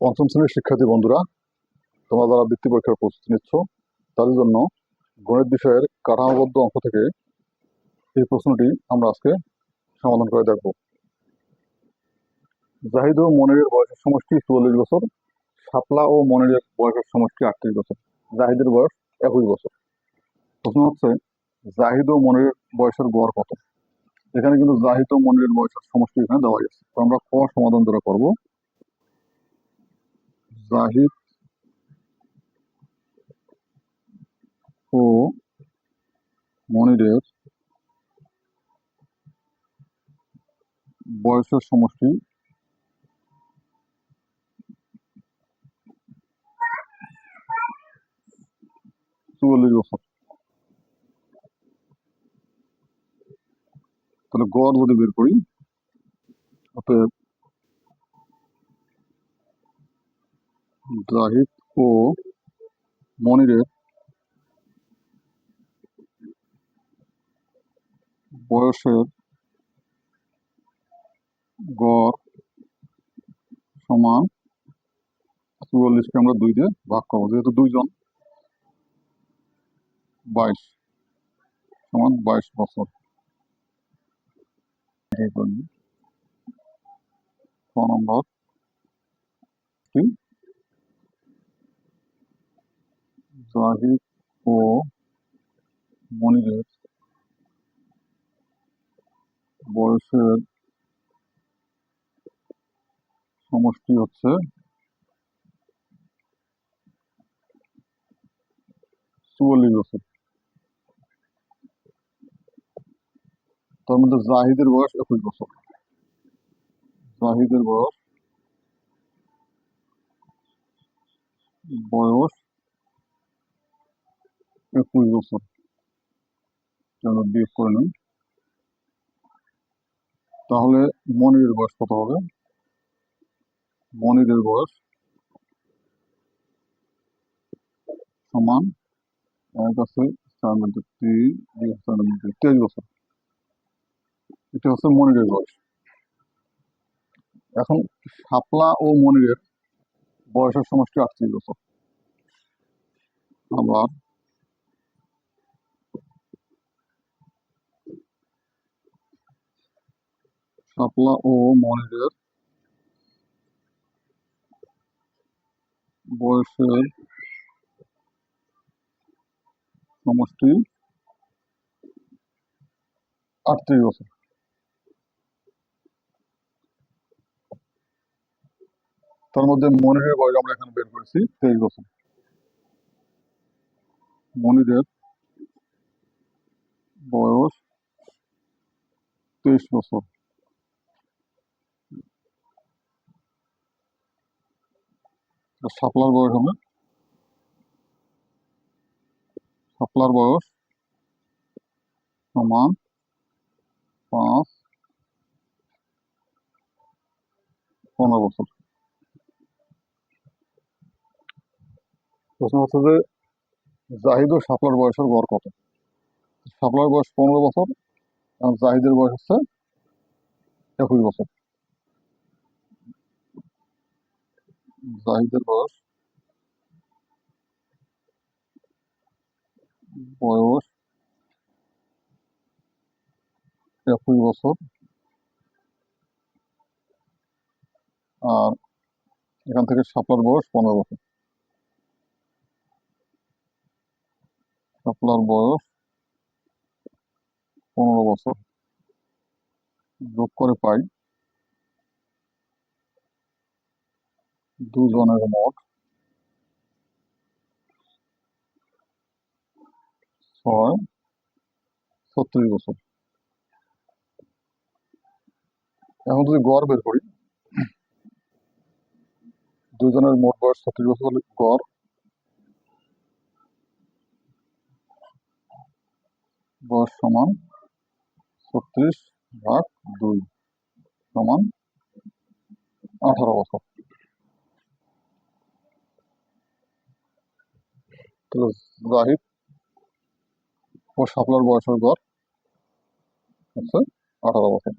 পঞ্চম শ্রেণির শিক্ষার্থী বন্ধুরা, তোমরা যারা বৃত্তি পরীক্ষার প্রস্তুতি নিচ্ছ, তাদের জন্য গণিত বিষয়ের কাঠামোবদ্ধ অঙ্ক থেকে এই প্রশ্নটি আমরা আজকে সমাধান করে দেখব। জাহিদ ও মনিরের বয়সের সমষ্টি চুয়াল্লিশ বছর, শাপলা ও মনিরের বয়সের সমষ্টি আটত্রিশ বছর, জাহিদের বয়স একুশ বছর। প্রশ্ন হচ্ছে, জাহিদ ও মনিরের বয়সের গড় কত? এখানে কিন্তু জাহিদ ও মনিরের বয়সের সমষ্টি এখানে দেওয়া গেছে তো আমরা ক সমাধান দ্বারা করব? জাহিদ ও মনিরের বয়সের সমষ্টি. চুয়াল্লিশ বছর। তাহলে গড় যদি বের করি অতএব জাহিদ ও মনিরের বয়সের গড় সমান চুয়াল্লিশকে আমরা দুই দিয়ে ভাগ করব। যেহেতু দুইজন বাইশ সমান বাইশ বছর। ছ নম্বর? কি জাহিদ ও মনিরের বয়সের সমষ্টি হচ্ছে চুয়াল্লিশ বছর। তার মধ্যে জাহিদের বয়স একুশ বছর। জাহিদের বয়স বয়স একুশ বছর আমরা বিয়োগ করে নিই। তাহলে মনিরের বয়স কত হবে? মনিরের বয়স সমান এক আছে তিন চার মধ্যে তেইশ বছর। এটা হচ্ছে মনিরের বয়স। এখন শাপলা ও মনিরের বয়সের সমষ্টি আটত্রিশ বছর। আবার শাপলা ও মনিরের বয়সের সমষ্টি আটত্রিশ বছর তার মধ্যে মনিরের বয়স আমরা এখানে বের করেছি তেইশ বছর মনিরের বয়স তেইশ বছর শাপলার বয়স হবে। শাপলার বয়স সমান পাঁচ, পনেরো বছর। প্রশ্ন হচ্ছে যে, জাহিদ ও বয়সের গড় কত? শাপলার বয়স পনেরো বছর, আর জাহিদের বয়স হচ্ছে একুশ বছর। জাহিদের বয়স বয়স একুশ বছর। আর এখান থেকে শাপলার বয়স পনেরো বছর। শাপলার বয়স পনেরো বছর। যোগ করে পাই দুজনের মোট ছয়, ছত্রিশ বছর। এখন যদি গড় বের করি, দুজনের মোট বয়স ছত্রিশ বছর হলে গড় বয়স সমান ছত্রিশ ভাগ দুই সমান আঠারো বছর তাহলে জাহিদ ও শাপলার বয়সের গড় হচ্ছে আঠারো বছর।